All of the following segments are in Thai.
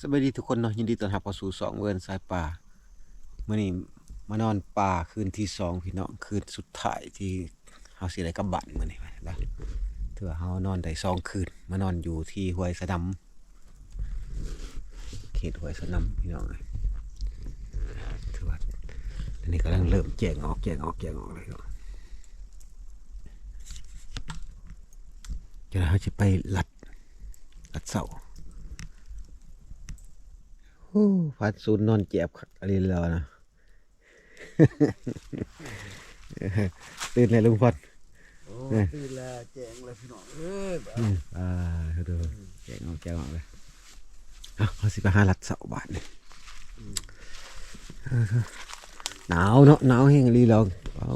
สวัสดีทุกคนเนาะยินดีต้อนรับเข้าสู่สองเวิร์นสายป่าเมื่อนี้มานอนป่าคืนที่สองพี่น้องคืนสุดท้ายที่เฮาสิได้กลับบ้านมื้อนี้นะถือว่าเฮานอนได้สองคืนมานอนอยู่ที่ห้วยสะดำเขตห้วยสะดำพี่น้องเถือว่าอันนี้กำลังเริ่มแจงออกแจงออกแจงออกเลยเนาะเดี๋ยวเราจะไปลัดลัดเสา พัดซูนนอนเจ็บคักอะไรแล้วนะตื่นเลยลุงพัดโอ้เนี่ยตื่นแล้วแจ้งเลยพี่น้องเอ้ยแบบอืมอ่าเดูแจงออกแจงออกเลยเอาเอาสิไปหาลัดเสาบาทนี่หนาวเนาะหนาวแห้งลีเราเอา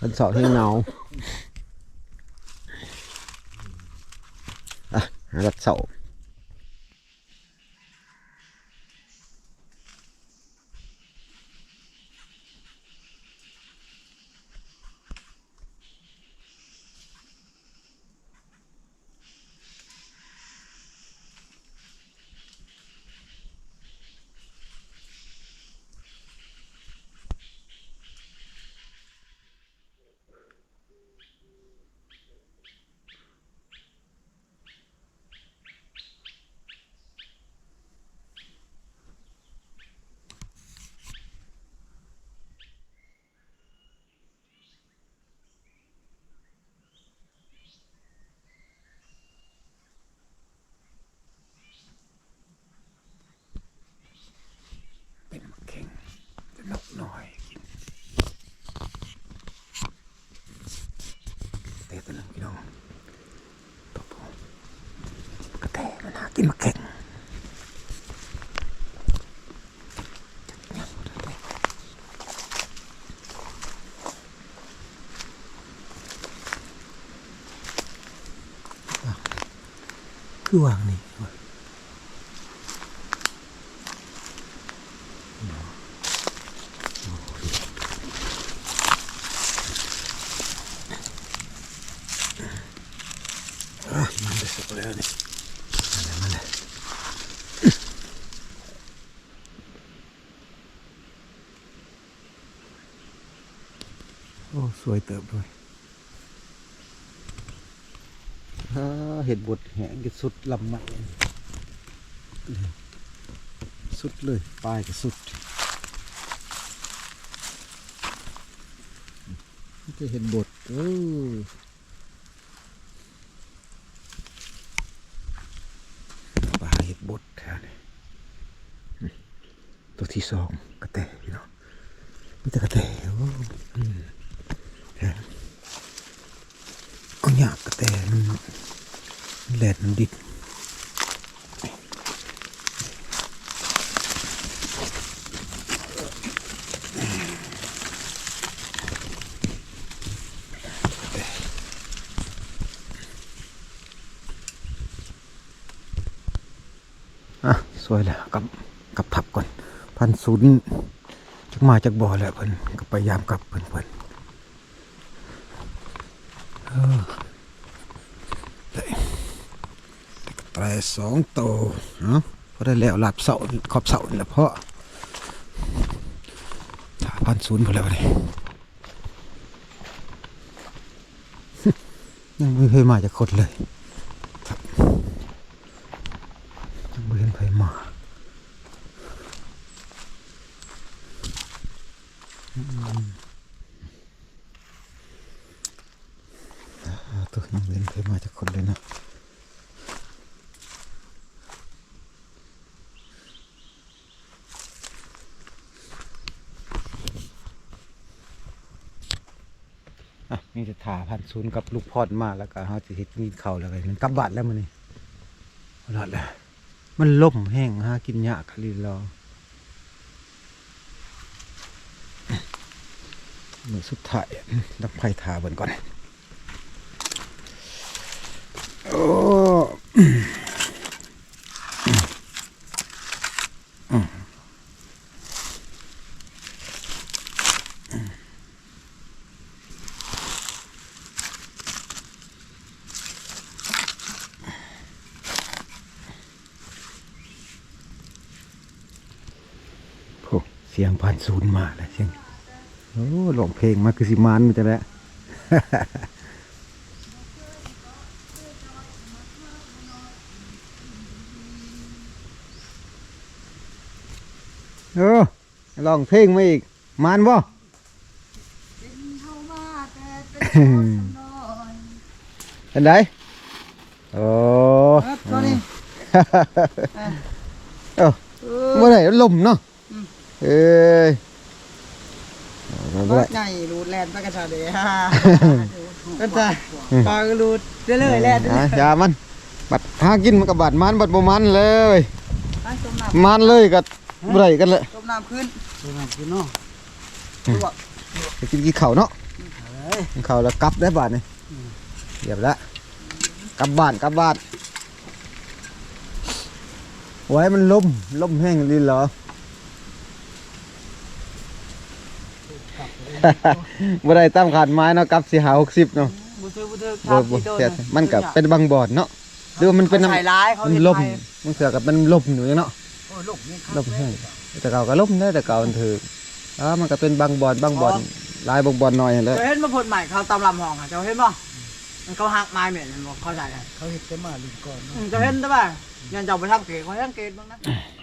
ลัดเสาแห้งหนาวอะหาลัดเสา เป็นมะเข็งเป็นนกน้อยกินเตะตัวหนึงพี่น้องตัวโตกระแตมันหา กินมะเข็งคือวางนี่วะ อะมันจะสุกแล้วนี่มาเลยมาเลยโอ้สวย เติบด้วยเห็ดบดแหงก็สุดลำใหม่สุดเลยปลายก็สุดนี่จะเห็ดบดโอ้ ปลาเห็ดบดแถวนี้อืมตัวที่สองกระแตพี่น้องมีแต่กระแตโอ้อืมแถวก็อยากกระแตมันแหลดมันดิบอะ สวยแล้วกับกับทับก่อน พันศูนย์จักมาจากบ่อแล้วเพิ่นก็พยายามกลับเพิ่นเพิ่นเออได้แต่ก็แตรสองโตเนาะพอได้แล้วหลับเสาขอบเสานี่แหละเพาะถ้าพันศูนย์พอแล้วนี่ยังไม่เคยมาจากคนเลยครับยังไม่เห็นใครมาอืมอ่า ตัวยังไม่นใครมาจากคนเลยนะอะนี่จะถ่าพันศูนย์กับลูกพอดมาแล้วก็เขาจะเห็ดมีเขาแล้วก็มันกลับบ้านแล้วมันนี่รอดแล้วมันล่มแห้งหากินยากคลีรอ มือสุดท้ายดับไฟทาเบิ่นก่อน โอ้เสียงผ่านศูนย์มาแล้วเสียง โอ้หลงเพลงมาคือสิมานมันจะแล้วเออลองเพลงมาอีก มานบ่เป็นไดโอ้ครับตอนนี้เอ้าเมื่อไหร่ลมเนาะเอ้ยเอา รบ่ได้ถใหญ่รูดแลนด์ไปกันชาเดฮ่าก็จะปลาก็รูดเรื่อยๆแลนด์อะอย่ามัน บัดหากินมันกับบาดมันบัดบ่มันเลยไปต้มน้ำมันเลยกับบ่ได้กันเลยต้มน้ำขึ้นต้มน้ำขึ้นเนาะไปกินกี่ข้าวเนาะกินข้าวแล้วกลับได้บาดนี่เรียบแล้วกลับบ้านกลับบ้านไว้มันลมลมแห้งลิ้นเหรอ บ่ได้ตามขาดไม้เนาะกลับสิหา60เนาะบุษบุษบ่บ่เสียมันก็เป็นบางบ่อนเนาะหรือว่ามันเป็นน้ำใส่ร้ายเขามันเห็นลมไปมันเสือกับมันลมอยู่เนาะโอ้ยลมนี่ลมแห้งแต่เก่าก็ลมได้แต่เก่ามันถืออ่ามันก็เป็นบางบ่อนบางบ่อนหลายบางบ่อนหน่อยนั่นแหละเจ้าเห็นมาผลใหม่เขาตำลำหองอะเจ้าเห็นป่ะมันเขาหักไม้เหม็นมันบอกเขาใส่เขาเห็นแต่มาลิงก่อนเจ้าเห็นได้ป่ะยันเจ้าไปทำเกศเขาทำเกศบ้างนะ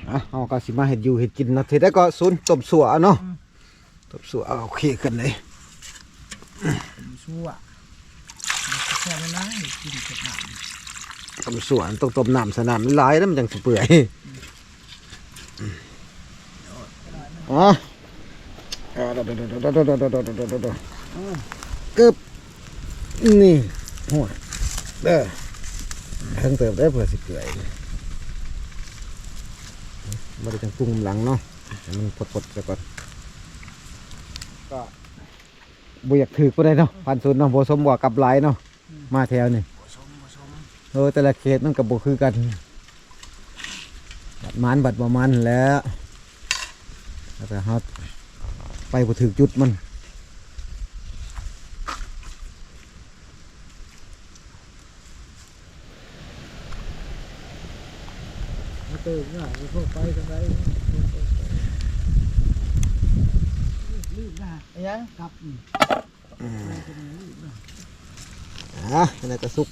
อะเฮาก็สิมาเฮ็ดอยู่เฮ็ดกินเนาะเฮ็ดได้ก็ศูนย์ต้มสัวเนาะ ต้มสัวเอาโอเคกันเลยชั่วแค่นั้นนะกินเก็บหนักต้มสัวต้องต้มน้ำสนามมันหลายแล้วมันจังสิเปื่อยอ๋ออ่าดๆๆๆๆๆๆกึบนี่โหดเด้อเพิ่งเติมได้เพื่อสิเปื่อยบ่ได้จังปรุงหลังเนาะให้มันพดๆซะก่อน ก็บ่อยากถือบ่ได้เนาะพันศูนย์เนาะบ่สมบ่กับหลายเนาะมาแถวนี่เออแต่ละเขตมันก็บ่คือกัน บัดมันบัดบ่มันแหล้วแต่เฮาไปบ่ถึงจุดมันเติมง่ายพวกไปกันได้รีบนะ ไอ้ยังครับอะนั่นก็สุก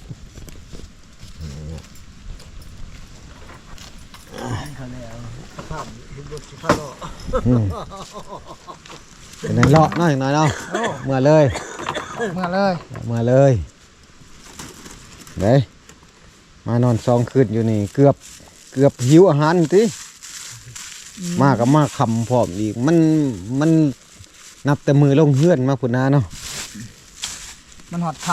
เขาแล้วสภาพบุบสุภาพอืมเป็นไงเลาะเนาะอย่างน้อยเนาะเมื่อเลยเมื่อเลยเมื่อเลยเด้ยมานอนสองคืนอยู่นี่เกือบเกือบหิวอาหารติมากับมาคำพร้อมอีกมันมัน นับแต่มือลงเฮือนมาพุ่นนาเนาะมันหอดค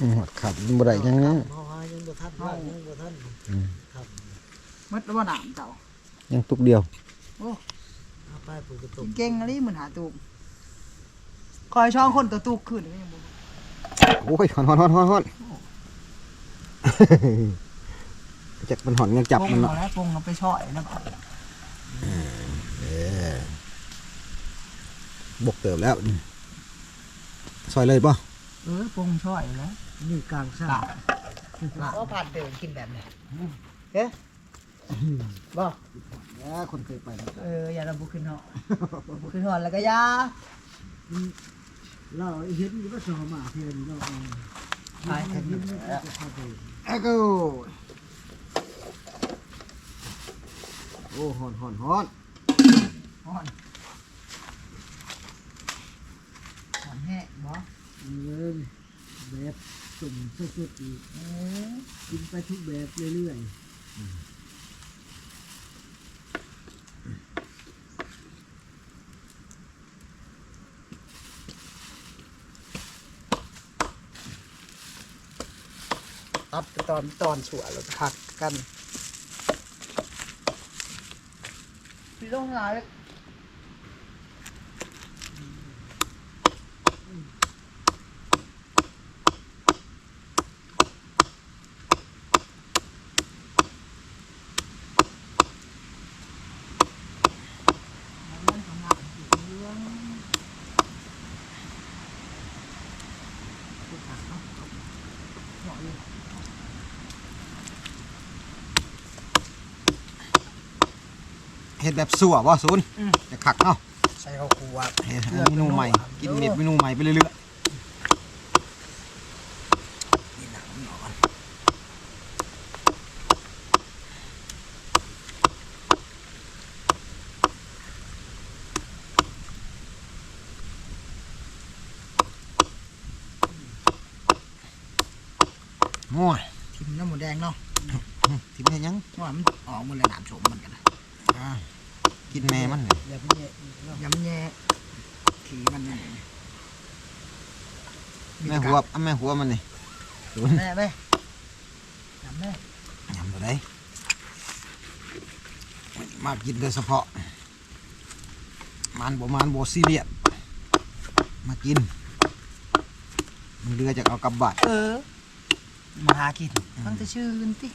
อืมหอดขับมันบ่ได้หยังนะำเขาหายังบ่ทันว่ายังบ่ทันครับมัดว่าหนามเจ้ายังตุกเดียวไปปกติเก่งอะไรเหมือนหาตูกคอยช่องคนตัวตูกขึ้นก็ยังบ่โอ้ยหอนหอนหอนหอนหอน จักมันหอนยังจับมันเนาะเนาะแล้วปงเอาไปช่อยนะบ กเติบแล้วซอยเลยป่ะเออปงช่อยแล้วนี่กลางซ่าก็ผ่านเดินกินแบบนี้เอ๊ะบ่คนเคยไปเอออย่าระบุขึ้นเหาะบุขึ้นหอนแล้วก็อยาเราเห็นอยู่ว่าสอมาเพียนเราเอาไปเห็นอยู่ว่าจะเข้าไปเอ้กูโอ้หอนหอนหอนหอนหอน แห้งบ่เงินแบบสุ่มสุดๆอีกเออกินไปทุกแบบเรื่อยตัดไปตอนตอนสวยแล้วผัดกัน พี่ต้องหา เลยเห็ดแบบสัวบ่ศูนย์จะขักเนาะส่ข้าวคั่วเมนูใหม่ กินเม็ดเมนูใหม่ไปเรื่อยๆโอ้ยทิมน้ำหมูแดงเนาะทิมได้ยังว่ามันออกหมดเลยน้ำชมมันกันนะอ่า กินแม่มันเลยยำแย่ยำแย่ขี่มันนี่แม่หัวอะแม่หัวมันนี่แม่แม่ยำแม่ยำตัวใดมากินโดยเฉพาะ มันบ่มันบ่ซีเรียสมากิน มันเรือจะเอากลับบ้านเออมาหากินฟังแต่ชื่อกันติ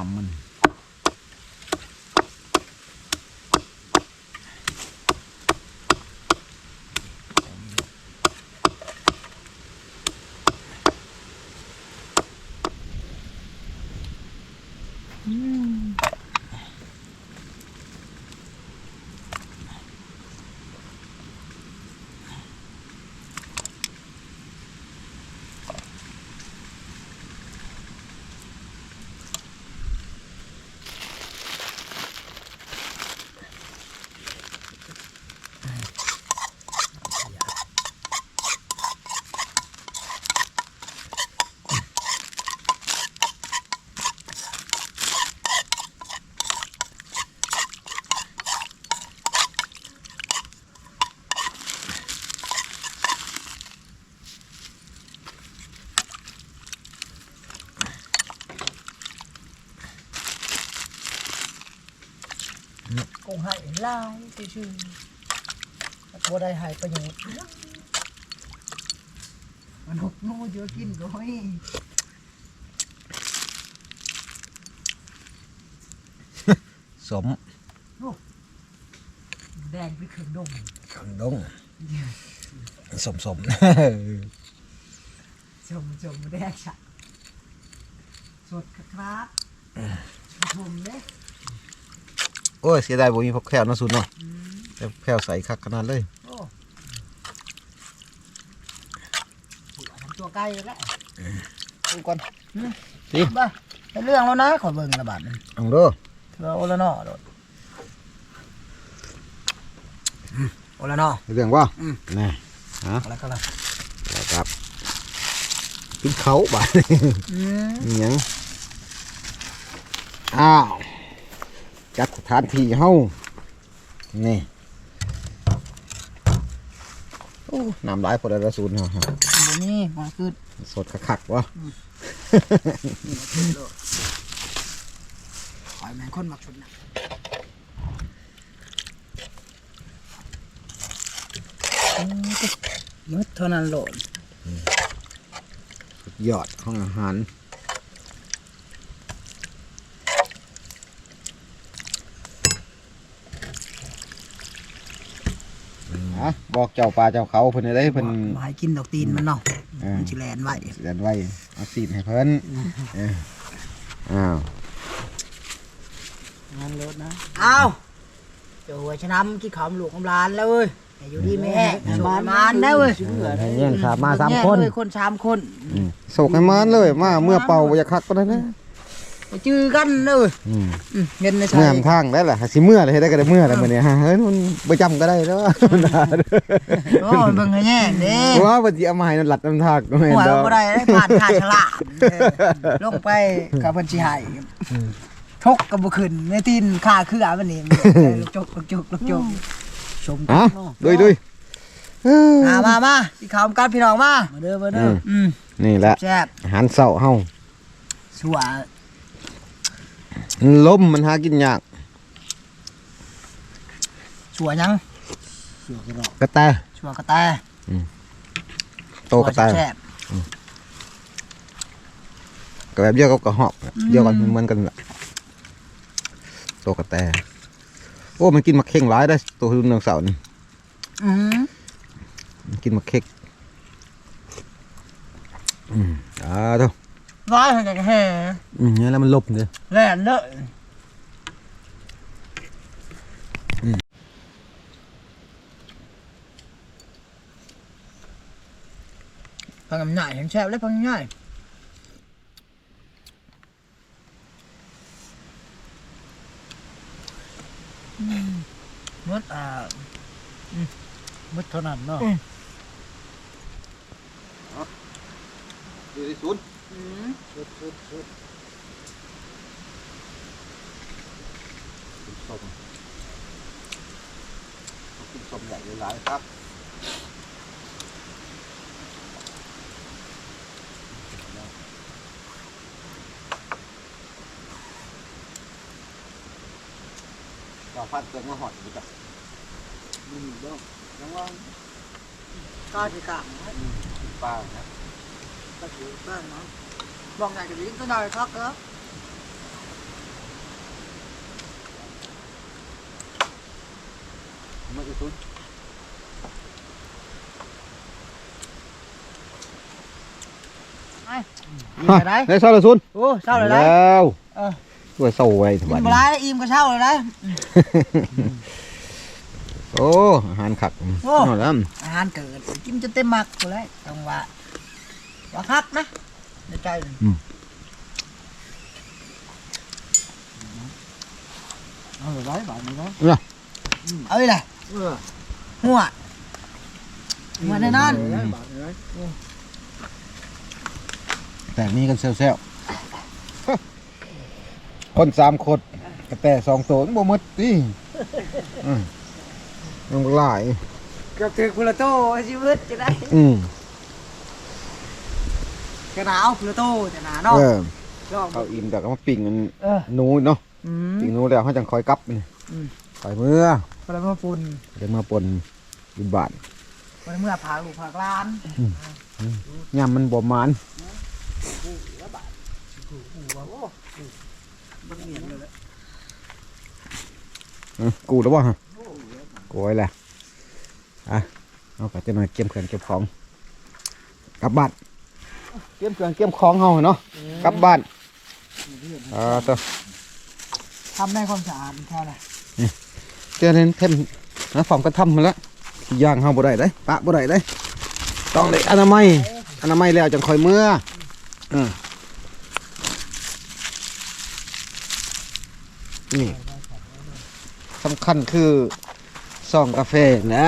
อื้ อหมกหม่ำมันคงให้ลายที่ชื่อบัวได้หายประโยชน์มันหกโน่เยอะกินก็ให้สมแดงไปขึ้นดงขังดงสมสมชมชมแดงฉะสดครับชมเลย โอ้ยเสียดายบ่มีพักแควเนาะสุดเนาะแต่แควใส่คักขนาดเลยโอ้หัวทำตัวใกล้แล้วดูก่อนบ้าเป็นเรื่องแล้วนะขอเบิ่งระบาดมันเอาเด้อเถื่อโอละนอโดดโอละนอเรื่องว่าอืมนี่อะไรก็ละแล้วครับกินเขาบาดอืมนี่หยังอ้าว จัดสถานที่เฮานี่โอ้น้ำลายพอได้ละสูนเฮาฮะบนี่มันคือสดคักๆวะหอยแมงคนมักชุดนะมืดเท่านั้นโหลดสุดยอดห้องอาหารอะ บอกเจ้าป่าเจ้าเขาเพิ่นได้เพิ่นมาให้กินดอกตีนมันเนาะเออมันชิแลนไว้เสียนไว้เอาสีดให้เพิ่นเอออ้าวงานรถนะอ้าวเจ้าหัวชะน้ำกี่ขำหลวงกำลานแล้วเว้ยอย่าอยู่ดีไม่แห้งโชคมานได้เว้ยให้เลี้ยงขามาสามคนแยกเลยคนสามคนอืมโศกให้มันเลยมาเมื่อเป่าบ่อยากคักก็ได้นะ ไปจื้อกันเลยอืมอืมเงินในใส่เมื่อมทางได้ล่ะสิเมื่อเลยได้ก็ได้เมื่อแล้วมื้อนี้ฮะเฮ้ยมันบ่จำก็ได้แล้วโอ้ยเบิ่งให้แย่งเด้ว่าบ่สิเอามาให้นั่นหลัดน้ำทากก็แม่นหัวดเราอกก็ได้ได้ผ่านขาฉลามเออลงไปกับบัญชีให้ทกกับบุขึ้นในตีนขาคืออาวันนี้ลูกจกลูกจกลูกจกชมกัฮะนเนาะดุยดุยเอ้ยมามามาพี่ขาวกันพี่น้องมามาเด้อมาเด้ออืมนี่แหละแซ่บอาหารเช้าเฮาสัว ลมมันหากินยากสัวยังกระแตสัวกระแตอืมโตกระต่ายแซ่บก็แบบเดียวกับกระหอบนะอืมเดียวกันเหมือนกันแหละโตกระแตโอ้มันกินมะเข่งหลายได้อตัวรุ่นนางสาวนี่อืมมันกินมะเข่งอืมอ่าเท่า ร้อยหันจากแห่อืมเนี่ยแล้วมันลบเลยแล่นเด้ออมพังกำหน่ายแห่งแซ่บเลยพังง่ายอืมมดอ่ามืดเท่านั้นเนาะอยู่ที่ศู นย์สุดสุดสุดส้มกินส้มใหญ่หลายครับเราพัดเกินมาหอดดีกว่ามันอยู่บ้างยังว่าก็ที่กลางป้านะ ก็ถือบ้านเนาะบอกไงกับลิ้นก็หน่อยครับเออไม่ที่ศูนย์อิ่มไปได้ได้เศร้าเลยศูนโอ้เศร้าเลยได้แล้วเออตัวเศร้าไว้ทุกอิ่มนไปได้อิ่มก็เศร้าเลยได้โอ้อาหารขักโอ้อาแล้วอาหารเกิด กินจนเต็มมักเลยจังหวะ ว่าคักนะในใจเลยเอาเลยได้บาทนี้เนาะเอาอีกเลยเออหัวหัวแน่นอนเอาเลยได้บาทนี้ได้แต่นี่กันเซลๆคนสามคนกระแต่สองตัวมันบ่หมดดิอืมมันหลาย เกือบถึงพุลโตชีวิตจะได้ อืม กระหนาวพุลโตจะหนาเนาะเออลองเอาอิ่มแต่ก็มาปิ้งกันเออหนูเนาะอืม ปิ้งหนูแล้วเขาจังคอยกลับนี่อืมไปเมื่อพอแล้วมาฝุ่นเดี๋ยวมาปนอยู่บ้านพอแล้วเมื่อผากลูกผากหล้านยามมันบ่มานบังเหียนเลยแหละเออกูแล้วบ่ฮะกูไว้แหละอะเอาไปจะหน่อยเก็บเครื่องเก็บของกลับบ้าน เก็บเครื่องเก็บของเฮาเนาะกลับบ้านอ่าตัวทำได้ความสะอาดแค่ไหนเจ้าเน้นเทมนะ phòng ก็ทำมาแล้วย่างเฮาบ่ได้เด้ปะบ่ได้เด้ต้องได้อนามัยอนามัยแล้วจังค่อยเมื่ออืมนี่สำคัญคือซองกาแฟนะ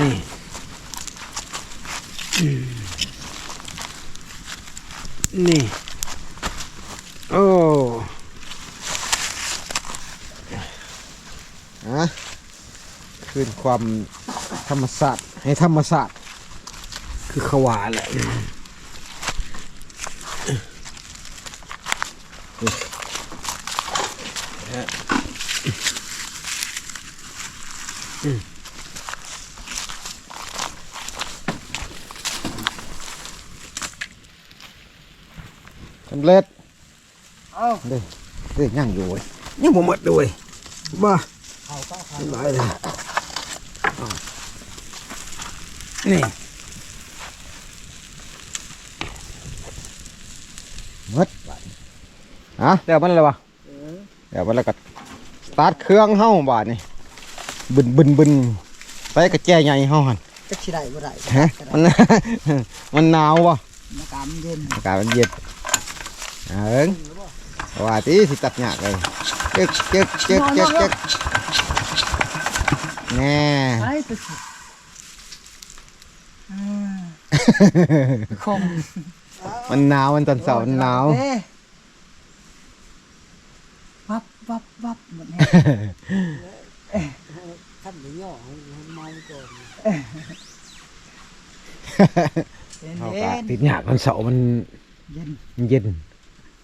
นี่อืมนี่ โอ้อะคืนความธรรมศาสตร์ให้ธรรมศาสตร์คือขวาแหละ สำเร็จเอ้าเด้เด้ยังอยู่เว้ยยังบ่หมดด้วยบ้าเขาก็เขาหลายเลยอ้าวนี่หมดบาดนี้ฮะเดี๋ยวมันอะไรวะเออเดี๋ยวมันแล้วก็สตาร์ทเครื่องเฮาบาดนี่บึนบึนบึนไปกระแจใหญ่เฮาหันจะขี้ได้บ่ได้ฮะมันมันหนาววะอากาศมันเย็นอากาศมันเย็น เอาเอิงว่าที่สิตัดหยากเลยเจ๊กเจ๊กเจ๊กเจ๊กเจ๊กแน่ไอ้ตัวสุด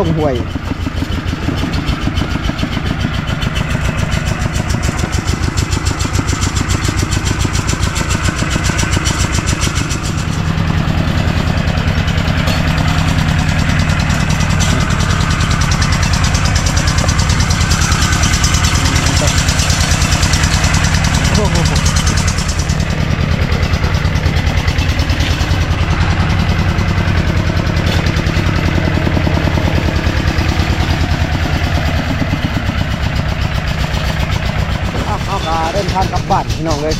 ลงห่วย เอาเอากาเดิน ทางกลับบ้านพี่น้องเลย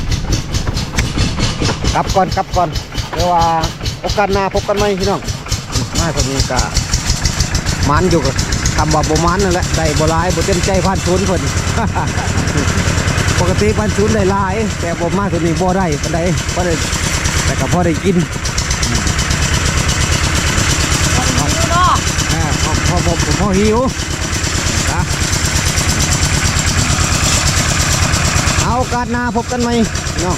กลับก่อนกลับก่อนเดี๋ยวว่าโอกาสหน้าพบกันไหมพี่น้องมาตอนนี้ก็มันอยู่กับคำว่าบ่มันนั่นแหละได้บ่หลายบ่เต็มใจพันศูนย์เพิ่นปกติพันศูนย์ได้หลาย แต่บ่มาตัวนี้บ่ได้ปานใดบ่ได้แต่ก็พอได้กินเนาะอ่าพอพอพอพอพอหิวนะเอา โอกาสหน้าพบกันไหมเนาะ